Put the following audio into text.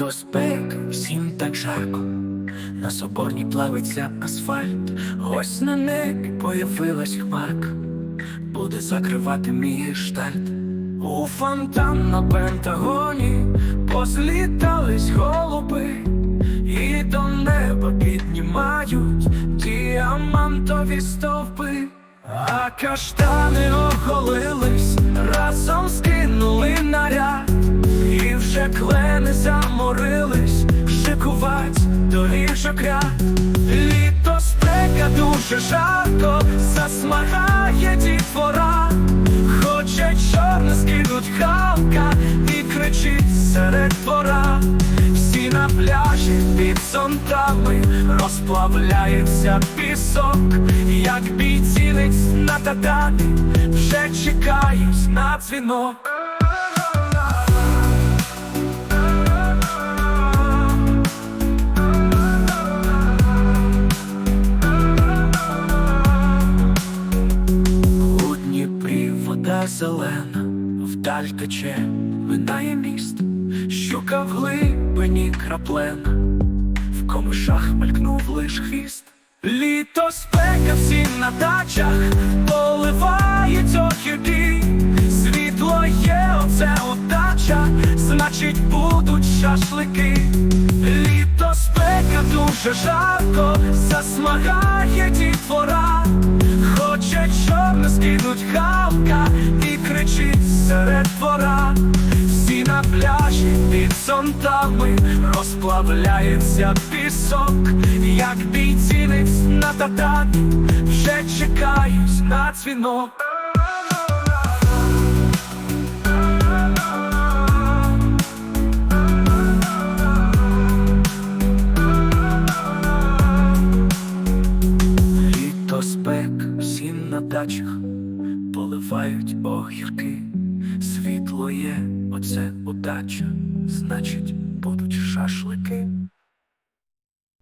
то спек, всім так жарко, на соборні плавиться асфальт, ось на небі появилась хмарка, буде закривати мій штальт. У фонтан на пентагоні позлітались голуби, і до неба піднімають діамантові стовпи, а каштани охолились. Клени заморились, шикувать доріжок ряд. Літо спека дуже жарко, засмагає дітвора. Хоче чорне скинуть халка і кричить серед двора. Всі на пляжі під зонтами розплавляється пісок, як бійцівець на татамі, вже чекають на дзвінок. Зелена, вдаль тече, минає міст, щука в глибині краплена, в комишах мелькнув лиш хвіст. Літо спека всім на дачах, поливають охіді, світло є, оце удача, значить будуть шашлики. Літо спека дуже жарко, засмагає дітвора. Під зонтами розплавляється пісок, як бійцівець на татамі, вже чекають на дзвінок. Літо спек, всім на дачах поливають огірки. Світло є, оце удача, значить, будуть шашлики.